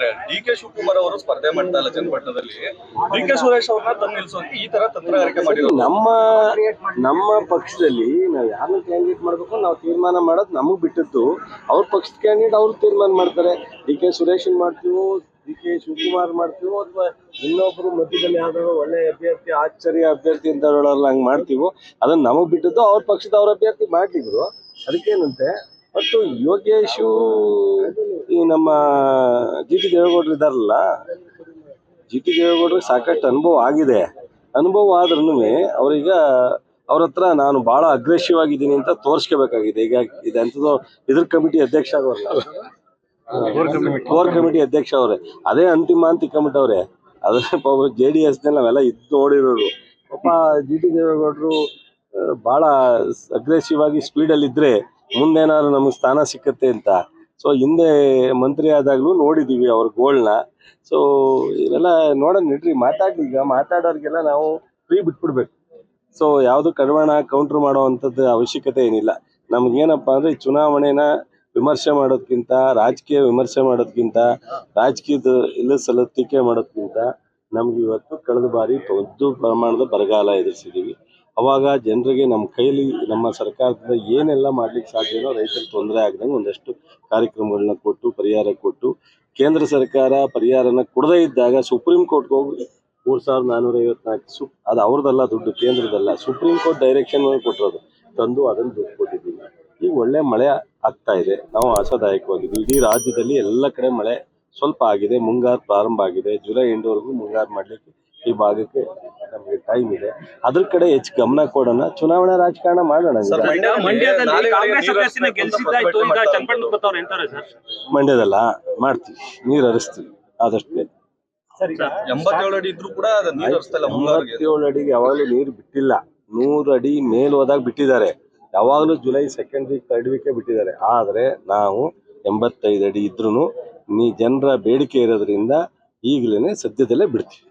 ಹೇಳಿದ್ದಾರೆ D K Shivakumar ಅವರು ಸ್ಪರ್ಧೆ ಮಾಡ್ತಾ ಇಲ್ಲ ಚನ್ನಪಟ್ಟಣದಲ್ಲಿ ಡಿ ಕೆ ಸುರೇಶ್ ಅವ್ರನ್ನ ತಂದು ನಿಲ್ಸೋಕೆ ಈ ತರ ತಂತ್ರಗಾರಿಕೆ ಮಾಡಿದ್ರು ನಮ್ಮ ನಮ್ಮ ಪಕ್ಷದಲ್ಲಿ ನಾವು ಯಾರನ್ನ ಕ್ಯಾಂಡಿಡೇಟ್ ಮಾಡಬೇಕು ನಾವು ತೀರ್ಮಾನ ಮಾಡೋದು ನಮಗೆ ಬಿಟ್ಟಿದ್ದು ಅವ್ರ ಪಕ್ಷದ ಕ್ಯಾಂಡಿಡೇಟ್ ಅವ್ರು ತೀರ್ಮಾನ ಮಾಡ್ತಾರೆ. ಡಿ ಕೆ ಸುರೇಶ್ ಮಾಡ್ತೀವೋ, ಡಿ ಕೆ ಶಿವಕುಮಾರ್ ಮಾಡ್ತೀವೋ ಅಥವಾ ಇನ್ನೊಬ್ರು ಮಧ್ಯದಲ್ಲಿ ಯಾವ್ದಾದ್ರು ಒಳ್ಳೆ ಅಭ್ಯರ್ಥಿ, ಆಶ್ಚರ್ಯ ಅಭ್ಯರ್ಥಿ ಅಂತ ಹೇಳೋಲ್ಲ ಹಂಗೆ ಮಾಡ್ತೀವೋ, ಅದನ್ನ ನಮಗೆ ಬಿಟ್ಟಿದ್ದು ಅವ್ರ ಪಕ್ಷದ ಅವ್ರ ಅಭ್ಯರ್ಥಿ ಮಾಡಿದ್ರು ಅದಕ್ಕೇನಂತೆ ಮತ್ತು ಯೋಗೇಶು ಈ ನಮ್ಮ ಜಿ ಟಿ ದೇವೇಗೌಡರು ಇದ್ದಾರಲ್ಲ, ಜಿ ಟಿ ದೇವೇಗೌಡರಿಗೆ ಸಾಕಷ್ಟು ಅನುಭವ ಆಗಿದೆ. ಅನುಭವ ಆದ್ರೂ ಅವರೀಗ ಅವ್ರ ಹತ್ರ ನಾನು ಭಾಳ ಅಗ್ರೆಸಿವ್ ಆಗಿದ್ದೀನಿ ಅಂತ ತೋರಿಸ್ಕೋಬೇಕಾಗಿದೆ. ಈಗ ಇದೆ ಅಂಥದ್ದು ಇದ್ರ ಕಮಿಟಿ ಅಧ್ಯಕ್ಷ ಕೋರ್ ಕಮಿಟಿ ಅಧ್ಯಕ್ಷ ಅವರೇ. ಅದೇ ಅಂತಿಮ ಅಂತ ಅವರೇ. ಅದೇ ಪಾಪ ಜೆ ಡಿ ಎಸ್ನಲ್ಲಿ ನಾವೆಲ್ಲ ಇದ್ದು ನೋಡಿರೋರು ಪಾಪ ಜಿ ಟಿ ದೇವೇಗೌಡರು ಭಾಳ ಅಗ್ರೆಸಿವ್ ಆಗಿ ಸ್ಪೀಡಲ್ಲಿ ಇದ್ರೆ ಮುಂದೇನಾದ್ರು ನಮಗೆ ಸ್ಥಾನ ಸಿಕ್ಕತ್ತೆ ಅಂತ. ಸೊ ಹಿಂದೆ ಮಂತ್ರಿ ಆದಾಗಲೂ ನೋಡಿದ್ದೀವಿ ಅವ್ರ ಗೋಲ್ನ ಸೊ ಇವೆಲ್ಲ ನೋಡೋಣ ನಡ್ರಿ ಮಾತಾಡ್ಲಿ ಈಗ. ಮಾತಾಡೋರಿಗೆಲ್ಲ ನಾವು ಫ್ರೀ ಬಿಟ್ಬಿಡ್ಬೇಕು. ಸೊ ಯಾವುದು ಕಡಿವಾಣ ಕೌಂಟ್ರ್ ಮಾಡುವಂಥದ್ದು ಅವಶ್ಯಕತೆ ಏನಿಲ್ಲ. ನಮಗೇನಪ್ಪ ಅಂದರೆ ಅಂದ್ರೆ ಚುನಾವಣೆನ ವಿಮರ್ಶೆ ಮಾಡೋದ್ಕಿಂತ, ರಾಜಕೀಯ ವಿಮರ್ಶೆ ಮಾಡೋದ್ಕಿಂತ, ರಾಜಕೀಯದ ಇಲ್ಲ ಸಲತ್ತಿಕೆ ಮಾಡೋದ್ಕಿಂತ, ನಮ್ಗೆ ಇವತ್ತು ಕಳೆದ ಬಾರಿ ದೊಡ್ಡ ಪ್ರಮಾಣದ ಬರಗಾಲ ಎದುರಿಸಿದ್ದೀವಿ ಅವಾಗ ಜನರಿಗೆ ನಮ್ಮ ಕೈಲಿ ನಮ್ಮ ಸರ್ಕಾರದಿಂದ ಏನೆಲ್ಲ ಮಾಡ್ಲಿಕ್ಕೆ ಸಾಧ್ಯನೋ ರೈತರಿಗೆ ತೊಂದರೆ ಆಗದಂಗೆ ಒಂದಷ್ಟು ಕಾರ್ಯಕ್ರಮಗಳನ್ನ ಕೊಟ್ಟು, ಪರಿಹಾರ ಕೊಟ್ಟು, ಕೇಂದ್ರ ಸರ್ಕಾರ ಪರಿಹಾರನ ಕೊಡದೇ ಇದ್ದಾಗ ಸುಪ್ರೀಂ ಕೋರ್ಟ್ಗೆ ಹೋಗಿ ಮೂರು ಸಾವಿರದ ನಾನ್ನೂರ ಐವತ್ನಾಲ್ಕು ಸು ಅದು ಅವ್ರದ್ದಲ್ಲ ದುಡ್ಡು ಕೇಂದ್ರದಲ್ಲ ಸುಪ್ರೀಂ ಕೋರ್ಟ್ ಡೈರೆಕ್ಷನ್ ಕೊಟ್ಟಿರೋದು. ತಂದು ಅದನ್ನು ದುಡ್ಡು ಕೊಟ್ಟಿದ್ದೀವಿ. ಈಗ ಒಳ್ಳೆ ಮಳೆ ಆಗ್ತಾ ಇದೆ. ನಾವು ಆಶಾದಾಯಕವಾಗಿದ್ವಿ ಇಡೀ ರಾಜ್ಯದಲ್ಲಿ ಎಲ್ಲ ಕಡೆ ಮಳೆ ಸ್ವಲ್ಪ ಆಗಿದೆ. ಮುಂಗಾರು ಪ್ರಾರಂಭ ಆಗಿದೆ. ಜುಲೈ ಎಂಡ್ವರೆಗೂ ಮುಂಗಾರು ಮಾಡಲಿಕ್ಕೆ ಈ ಭಾಗಕ್ಕೆ ನಮಗೆ ಟೈಮ್ ಇದೆ. ಅದ್ರ ಕಡೆ ಹೆಚ್ಚು ಗಮನ ಕೊಡೋಣ. ಚುನಾವಣಾ ರಾಜಕಾರಣ ಮಾಡೋಣ ಸರ್, ಮಂಡ್ಯದಲ್ಲಿ ಮಾಡ್ತೀವಿ. ನೀರು ಹರಿಸ್ತೀವಿ. ಆದಷ್ಟು. ಬೇಗ ಎಂಬತ್ತೇಳು ಅಡಿ ಇದ್ರು ಕೂಡ ಅಡಿಗೆ ಯಾವಾಗಲೂ ನೀರು ಬಿಟ್ಟಿಲ್ಲ. ನೂರು ಅಡಿ ಮೇಲ್ ಹೋದಾಗ ಬಿಟ್ಟಿದ್ದಾರೆ. ಯಾವಾಗಲೂ ಜುಲೈ ಸೆಕೆಂಡ್ ವೀಕ್ ಥರ್ಡ್ ವೀಕೆ ಬಿಟ್ಟಿದ್ದಾರೆ. ಆದ್ರೆ ನಾವು ಎಂಬತ್ತೈದು ಅಡಿ ಇದ್ರೂ ನೀ ಜನರ ಬೇಡಿಕೆ ಇರೋದ್ರಿಂದ ಈಗಲೇ ಸದ್ಯದಲ್ಲೇ ಬಿಡ್ತೀವಿ.